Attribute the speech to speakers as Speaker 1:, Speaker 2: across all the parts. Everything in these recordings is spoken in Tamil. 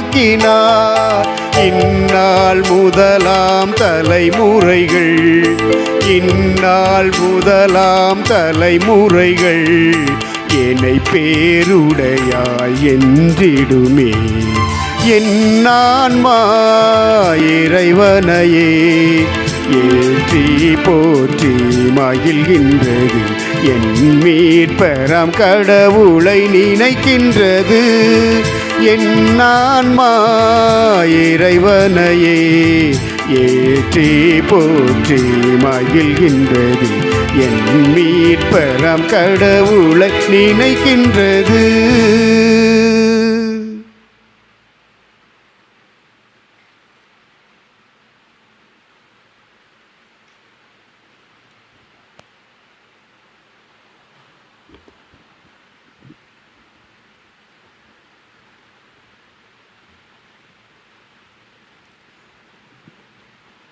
Speaker 1: நோக்கினார். இந்நாள் முதலாம் தலைமுறைகள். இந்நாள் முதலாம் தலைமுறைகள். என்னை பேருடையாய் என்றிடுமே. என்னான்மா இறைவனையே ஏற்றி போற்றி மகிழ்கின்றது. என் மீட்பெறாம் கடவுளை நினைக்கின்றது. என் இறைவனையே ஏற்றி போற்றி மகிழ்கின்றது. என் மீட்பரம் கடவுளை நினைக்கின்றது.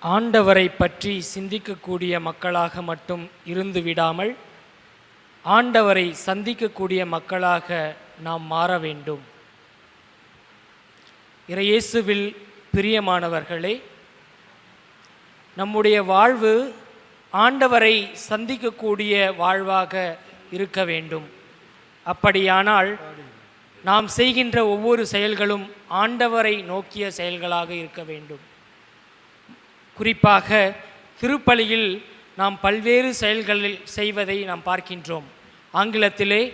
Speaker 2: ஆண்டவரை பற்றி சிந்திக்கக்கூடிய மக்களாக மட்டும் இருந்து விடாமல் ஆண்டவரை சந்திக்கக்கூடிய மக்களாக நாம் மாற வேண்டும். இறையேசுவில் பிரியமானவர்களே நம்முடைய வாழ்வு ஆண்டவரை சந்திக்கக்கூடிய வாழ்வாக இருக்க வேண்டும். அப்படியானால் நாம் செய்கின்ற ஒவ்வொரு செயல்களும் ஆண்டவரை நோக்கிய செயல்களாக இருக்க வேண்டும். குறிப்பாக திருப்பலியில் நாம் பல்வேறு செயல்களில் செய்வதை நாம் பார்க்கின்றோம். ஆங்கிலத்திலே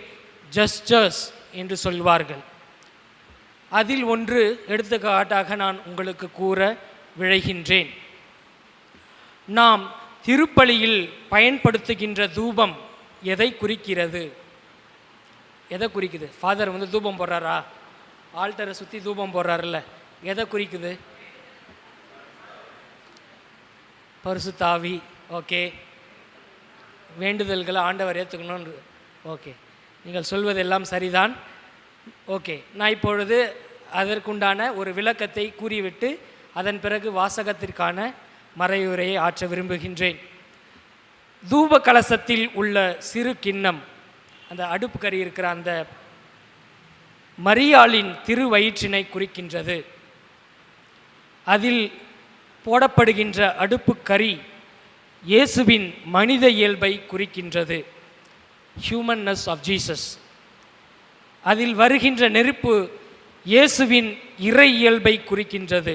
Speaker 2: ஜஸ்டர்ஸ் என்று சொல்வார்கள். அதில் ஒன்று எடுத்துக்காட்டாக நான் உங்களுக்கு கூற விழைகின்றேன். நாம் திருப்பலியில் பயன்படுத்துகின்ற தூபம் எதை குறிக்கிறது? எதை குறிக்குது? ஃபாதர் வந்து தூபம் போடுறாரா? ஆல்டரை சுற்றி தூபம் போடுறாருல்ல. எதை குறிக்குது? பரிசுத்தாவி. ஓகே. வேண்டுதல்களை ஆண்டவர் ஏற்றுக்கணும்னு ஓகே. நீங்கள் சொல்வதெல்லாம் சரிதான். ஓகே. நான் இப்பொழுது அதற்குண்டான ஒரு விளக்கத்தை கூறிவிட்டு அதன் பிறகு வாசகத்திற்கான மறையுரையை ஆற்ற விரும்புகின்றேன். தூப கலசத்தில் உள்ள சிறு கிண்ணம் அந்த அடுப்பு கறி இருக்கிற அந்த மரியாளின் திருவயிற்றினை குறிக்கின்றது. அதில் போடப்படுகின்ற அடுப்புக்கறி இயேசுவின் மனித இயல்பை குறிக்கின்றது. ஹியூமன்னஸ் ஆஃப் ஜீசஸ் அதில் வருகின்ற நெருப்பு இயேசுவின் இறை இயல்பை குறிக்கின்றது.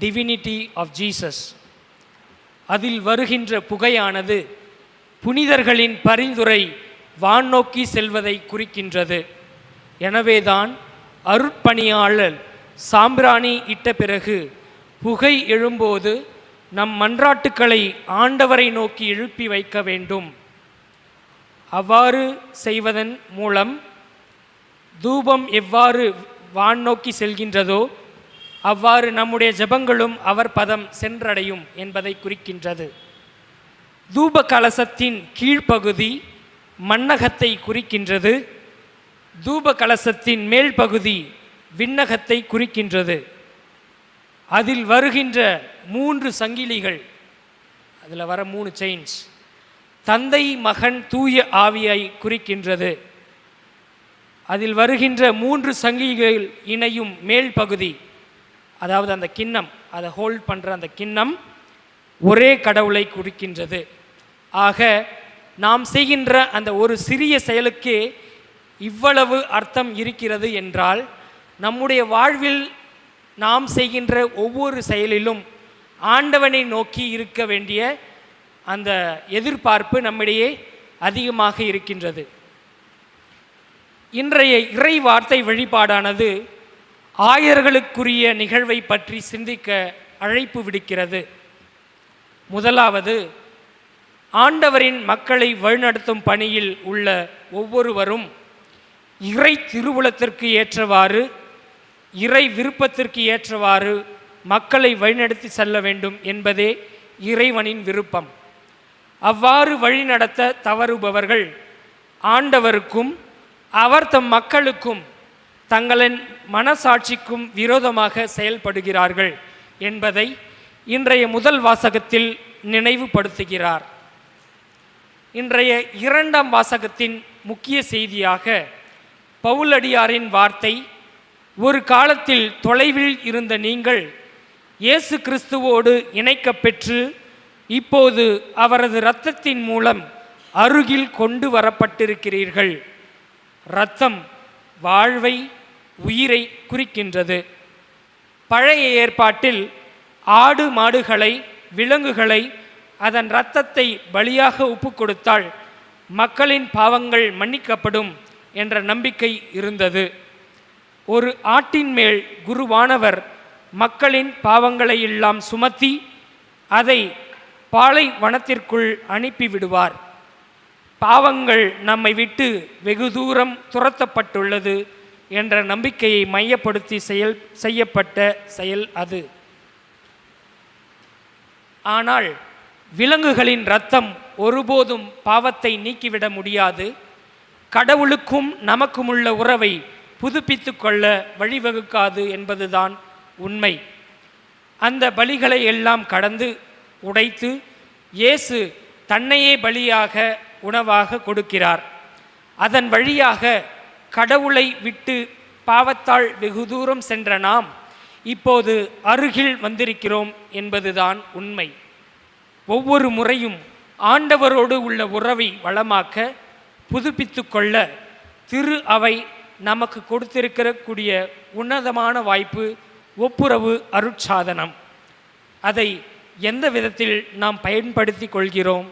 Speaker 2: டிவினிட்டி ஆஃப் ஜீசஸ் அதில் வருகின்ற புகையானது புனிதர்களின் பரிந்துரை வான்நோக்கி செல்வதை குறிக்கின்றது. எனவேதான் அருட்பணியாளர் சாம்பிராணி இட்ட பிறகு புகை எழும்போது நம் மன்றாட்டுக்களை ஆண்டவரை நோக்கி எழுப்பி வைக்க வேண்டும். அவ்வாறு செய்வதன் மூலம் தூபம் எவ்வாறு வான் நோக்கி செல்கின்றதோ அவ்வாறு நம்முடைய ஜெபங்களும் அவர் பதம் சென்றடையும் என்பதை குறிக்கின்றது. தூப கலசத்தின் கீழ்ப்பகுதி மன்னகத்தை குறிக்கின்றது. தூப கலசத்தின் மேல் பகுதி விண்ணகத்தை குறிக்கின்றது. அதில் வருகின்ற மூன்று சங்கிலிகள். அதில் வர மூணு செயின்ஸ் தந்தை மகன் தூய ஆவியை குறிக்கின்றது. அதில் வருகின்ற மூன்று சங்கிலிகள் இணையும் மேல் பகுதி. அதாவது அந்த கிண்ணம் அதை ஹோல்ட் பண்ணுற அந்த கிண்ணம் ஒரே கடவுளை குறிக்கின்றது. ஆக நாம் செய்கின்ற அந்த ஒரு சிறிய செயலுக்கே இவ்வளவு அர்த்தம் இருக்கிறது என்றால் நம்முடைய வாழ்வில் நாம் செய்கின்ற ஒவ்வொரு செயலிலும் ஆண்டவனை நோக்கி இருக்க வேண்டிய அந்த எதிர்பார்ப்பு நம்மிடையே அதிகமாக இருக்கின்றது. இன்றைய இறை வார்த்தை வழிபாடானது ஆயர்களுக்குரிய நிகழ்வை பற்றி சிந்திக்க அழைப்பு விடுக்கிறது. முதலாவது ஆண்டவரின் மக்களை வழிநடத்தும் பணியில் உள்ள ஒவ்வொருவரும் இறை திருவுளத்திற்கு ஏற்றவாறு இறை விருப்பத்திற்கு ஏற்றவாறு மக்களை வழிநடத்தி செல்ல வேண்டும் என்பதே இறைவனின் விருப்பம். அவ்வாறு வழிநடத்த தவறுபவர்கள் ஆண்டவருக்கும் அவர் தம் மக்களுக்கும் தங்களின் மனசாட்சிக்கும் விரோதமாக செயல்படுகிறார்கள் என்பதை இன்றைய முதல் வாசகத்தில் நினைவுபடுத்துகிறார். இன்றைய இரண்டாம் வாசகத்தின் முக்கிய செய்தியாக பவுலடியாரின் வார்த்தை ஒரு காலத்தில் தொலைவில் இருந்த நீங்கள் இயேசு கிறிஸ்துவோடு இணைக்கப்பெற்று இப்போது அவரது இரத்தத்தின் மூலம் அருகில் கொண்டு வரப்பட்டிருக்கிறீர்கள். இரத்தம் வாழ்வை உயிரை குறிக்கின்றது. பழைய ஏற்பாட்டில் ஆடு மாடுகளை விலங்குகளை அதன் இரத்தத்தை பலியாக ஒப்பு கொடுத்தால் மக்களின் பாவங்கள் மன்னிக்கப்படும் என்ற நம்பிக்கை இருந்தது. ஒரு ஆட்டின் மேல் குருவானவர் மக்களின் பாவங்களை எல்லாம் சுமத்தி அதை பாலை வனத்திற்குள் அனுப்பிவிடுவார். பாவங்கள் நம்மை விட்டு வெகு தூரம் துரத்தப்பட்டுள்ளது என்ற நம்பிக்கையை மையப்படுத்தி செயல் செய்யப்பட்ட செயல் அது. ஆனால் விலங்குகளின் இரத்தம் ஒருபோதும் பாவத்தை நீக்கிவிட முடியாது. கடவுளுக்கும் நமக்கும் உள்ள உறவை புதுப்பித்து கொள்ள வழிவகுக்காது என்பதுதான் உண்மை. அந்த பலிகளை எல்லாம் கடந்து உடைத்து இயேசு தன்னையே பலியாக உணவாக கொடுக்கிறார். அதன் வழியாக கடவுளை விட்டு பாவத்தால் வெகு தூரம் சென்ற நாம் இப்போது அருகில் வந்திருக்கிறோம் என்பதுதான் உண்மை. ஒவ்வொரு முறையும் ஆண்டவரோடு உள்ள உறவை வளமாக்க புதுப்பித்து கொள்ள திரு அவை நமக்கு கொடுத்திருக்கிறக்கூடிய உன்னதமான வாய்ப்பு ஒப்புரவு அருட்சாதனம். அதை எந்த விதத்தில் நாம் பயன்படுத்தி கொள்கிறோம்?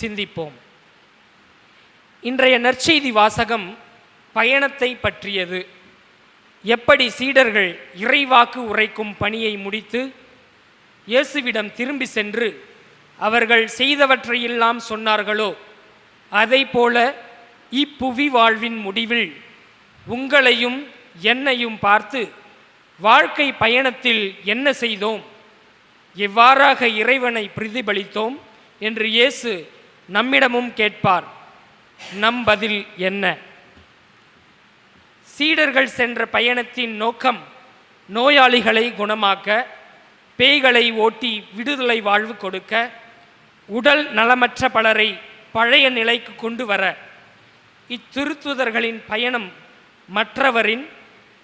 Speaker 2: சிந்திப்போம். இன்றைய நற்செய்தி வாசகம் பயணத்தை பற்றியது. எப்படி சீடர்கள் இறைவாக்கு உரைக்கும் பணியை முடித்து இயேசுவிடம் திரும்பி சென்று அவர்கள் செய்தவற்றையெல்லாம் சொன்னார்களோ? அதை போல இப்புவி வாழ்வின் முடிவில் உங்களையும் என்னையும் பார்த்து வாழ்க்கை பயணத்தில் என்ன செய்தோம்? எவ்வாறாக இறைவனை பிரதிபலித்தோம்? என்று இயேசு நம்மிடமும் கேட்பார். நம் பதில் என்ன? சீடர்கள் சென்ற பயணத்தின் நோக்கம் நோயாளிகளை குணமாக்க பேய்களை ஓட்டி விடுதலை வாழ்வு கொடுக்க உடல் நலமற்ற பலரை பழைய நிலைக்கு கொண்டு வர. இத்திருத்துதர்களின் பயணம் மற்றவரின்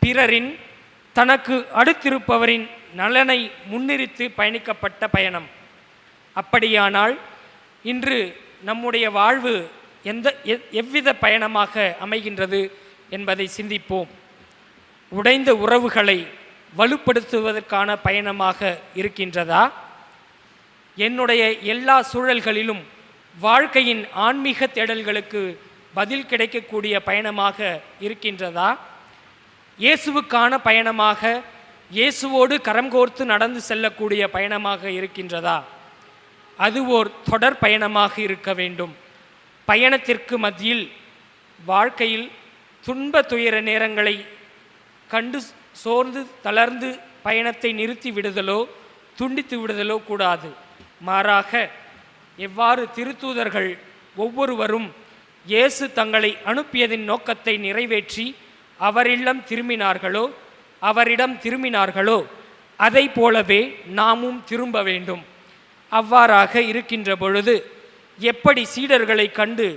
Speaker 2: பிறரின் தனக்கு அடுத்திருப்பவரின் நலனை முன்னிறுத்து பயணிக்கப்பட்ட பயணம். அப்படியானால் இன்று நம்முடைய வாழ்வு எந்த எவ்வித பயணமாக அமைகின்றது என்பதை சிந்திப்போம். உடைந்த உறவுகளை வலுப்படுத்துவதற்கான பயணமாக இருக்கின்றதா? என்னுடைய எல்லா சூழல்களிலும் வாழ்க்கையின் ஆன்மீக தேடல்களுக்கு பதில் கிடைக்கக்கூடிய பயணமாக இருக்கின்றதா? இயேசுவுக்கான பயணமாக இயேசுவோடு கரம் கோர்த்து நடந்து செல்லக்கூடிய பயணமாக இருக்கின்றதா? அது ஓர் தொடர் பயணமாக இருக்க வேண்டும். பயணத்திற்கு மத்தியில் வாழ்க்கையில் துன்ப துயர நேரங்களை கண்டு சோர்ந்து தளர்ந்து பயணத்தை நிறுத்தி விடுதலோ துண்டித்து விடுதலோ கூடாது. மாறாக எவ்வாறு திருத்தூதர்கள் ஒவ்வொருவரும் இயேசு தங்களை அனுப்பியதின் நோக்கத்தை நிறைவேற்றி அவரிடம் திரும்பினார்களோ? அவரிடம் திரும்பினார்களோ? அதை போலவே நாமும் திரும்ப வேண்டும். அவ்வாறாக இருக்கின்ற பொழுது எப்படி சீடர்களை கண்டு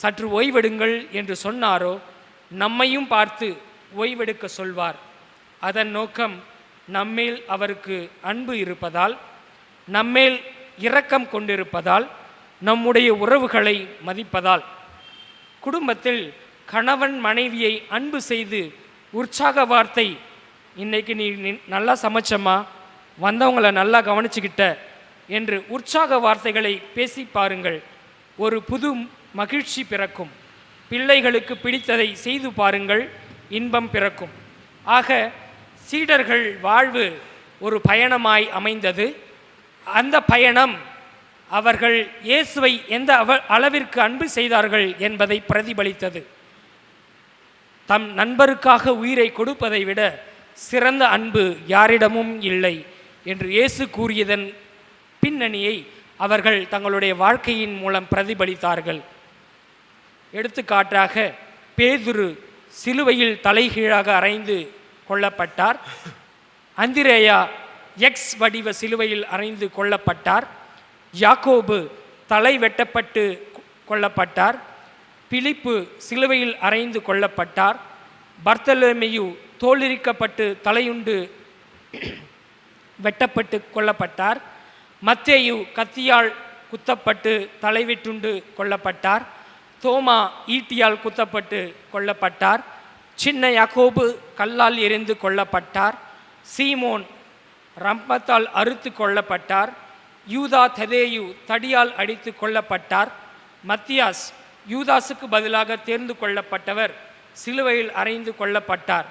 Speaker 2: சற்று ஓய்வெடுங்கள் என்று சொன்னாரோ நம்மையும் பார்த்து ஓய்வெடுக்க சொல்வார். அதன் நோக்கம் நம்மேல் அவருக்கு அன்பு இருப்பதால் நம்மேல் இரக்கம் கொண்டிருப்பதால் நம்முடைய உறவுகளை மதிப்பதால். குடும்பத்தில் கணவன் மனைவியை அன்பு செய்து உற்சாக வார்த்தை. இன்னைக்கு நீ நல்லா சமைச்சம்மா வந்தவங்களை நல்லா கவனிச்சுக்கிட்ட என்று உற்சாக வார்த்தைகளை பேசி பாருங்கள். ஒரு புது மகிழ்ச்சி பிறக்கும். பிள்ளைகளுக்கு பிடித்ததை செய்து பாருங்கள் இன்பம் பிறக்கும். ஆக சீடர்கள் வாழ்வு ஒரு பயணமாய் அமைந்தது. அந்த பயணம் அவர்கள் இயேசுவை எந்த அவ அளவிற்கு அன்பு செய்தார்கள் என்பதை பிரதிபலித்தது. தம் நண்பருக்காக உயிரை கொடுப்பதை விட சிறந்த அன்பு யாரிடமும் இல்லை என்று இயேசு கூறியதன் பின்னணியை அவர்கள் தங்களுடைய வாழ்க்கையின் மூலம் பிரதிபலித்தார்கள். எடுத்துக்காட்டாக பேதுரு சிலுவையில் தலைகீழாக அறைந்து கொல்லப்பட்டார். அந்திரேயா எக்ஸ் வடிவ சிலுவையில் அறைந்து கொல்லப்பட்டார். யாக்கோபு தலை வெட்டப்பட்டு கொல்லப்பட்டார். பிலிப்பு சிலுவையில் அறைந்து கொல்லப்பட்டார். பர்த்தலமேயு தோலிரிக்கப்பட்டு தலையுண்டு வெட்டப்பட்டு கொல்லப்பட்டார். மத்தேயு கத்தியால் குத்தப்பட்டு தலைவிட்டுண்டு கொல்லப்பட்டார். தோமா ஈட்டியால் குத்தப்பட்டு கொல்லப்பட்டார். சின்ன யாக்கோபு கல்லால் எரிந்து கொல்லப்பட்டார். சீமோன் ரம்பத்தால் அறுத்து கொல்லப்பட்டார். யூதா ததேயு தடியால் அடித்து கொல்லப்பட்டார். மத்தியாஸ் யூதாஸுக்கு பதிலாக தேர்ந்து கொள்ளப்பட்டவர் சிலுவையில் அறைந்து கொல்லப்பட்டார்.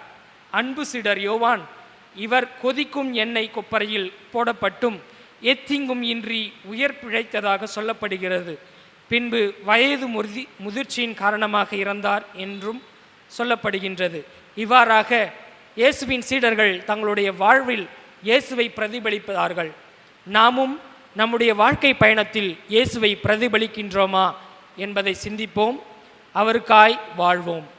Speaker 2: அன்பு சிடர் யோவான் இவர் கொதிக்கும் எண்ணெய் கொப்பரையில் போடப்பட்டும் எத்திங்கும் இன்றி உயிர் பிழைத்ததாக சொல்லப்படுகிறது. பின்பு வயது முதி முதிர்ச்சியின் காரணமாக இறந்தார் என்றும் சொல்லப்படுகின்றது. இவ்வாறாக இயேசுவின் சீடர்கள் தங்களுடைய வாழ்வில் இயேசுவை பிரதிபலிப்பார்கள். நாமும் நம்முடைய வாழ்க்கை பயணத்தில் இயேசுவை பிரதிபலிக்கின்றோமா என்பதை சிந்திப்போம். அவருக்காய் வாழ்வோம்.